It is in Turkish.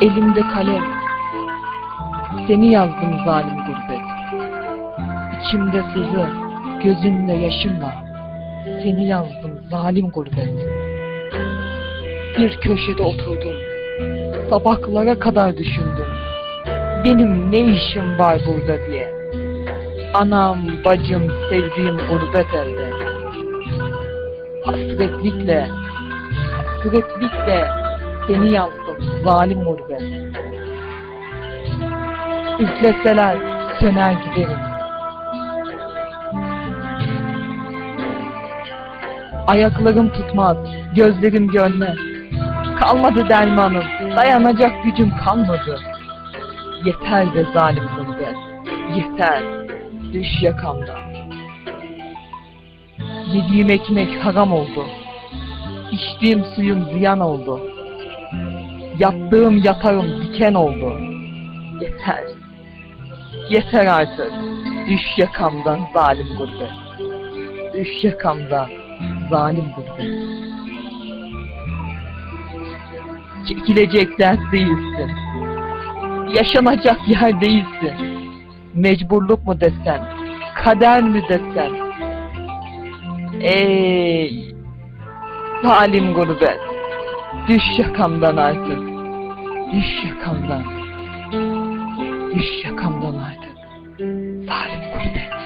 Elimde kalem. Seni yazdım zalim gurbet. İçimde sızı, gözümde yaşımla. Seni yazdım zalim gurbet. Bir köşede oturdum. Sabahlara kadar düşündüm. Benim ne işim var burada diye. Anam, bacım, sevdiğim gurbet elde. Hasretlikle, hasretlikle seni yazdım zalim gurbet. Üfleseler söner giderim. Ayaklarım tutmaz, gözlerim görmez. Kalmadı dermanım, dayanacak gücüm kalmadı. Yeter be zalim gurbet, yeter, düş yakamdan. Yediğim ekmek haram oldu. İçtiğim suyum ziyan oldu. Yattığım yatarım diken oldu. Yeter. Yeter artık. Düş yakamdan zalim gurbet. Düş yakamdan zalim gurbet. Çekilecek dert değilsin. Yaşanacak yer değilsin. Mecburluk mu desen, kader mi desen. Ey zalim gurbet. Düş yakamdan artık. Düş yakamdan. Düş yakamdan artık. Zalim gurbet.